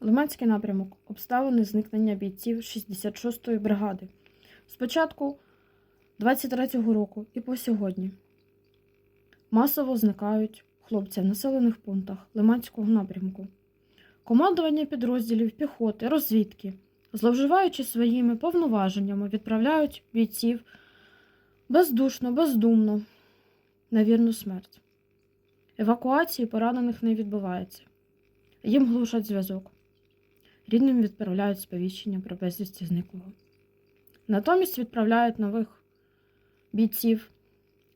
Лиманський напрямок. Обставини зникнення бійців 66-ї бригади. Спочатку 23-го року і по сьогодні. Масово зникають хлопці в населених пунктах Лиманського напрямку. Командування підрозділів піхоти, розвідки, зловживаючи своїми повноваженнями, відправляють бійців бездушно, бездумно на вірну смерть. Евакуації поранених не відбувається. Їм глушать зв'язок. Рідним відправляють сповіщення про безвісті зниклого. Натомість відправляють нових бійців,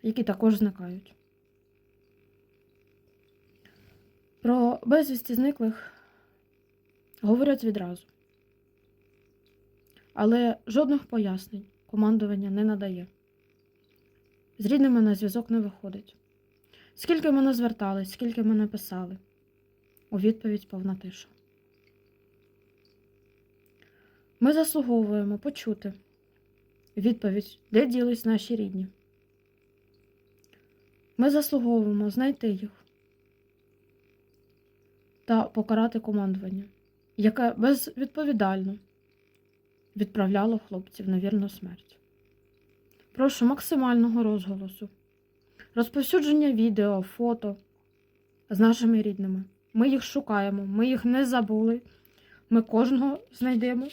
які також зникають. Про безвісті зниклих говорять відразу. Але жодних пояснень командування не надає. З рідними на зв'язок не виходить. Скільки ми не звертались, скільки ми не писали. У відповідь повна тиша. Ми заслуговуємо почути відповідь, де ділись наші рідні. Ми заслуговуємо знайти їх та покарати командування, яке безвідповідально відправляло хлопців на вірну смерть. Прошу максимального розголосу, розповсюдження відео, фото з нашими рідними. Ми їх шукаємо, ми їх не забули. Ми кожного знайдемо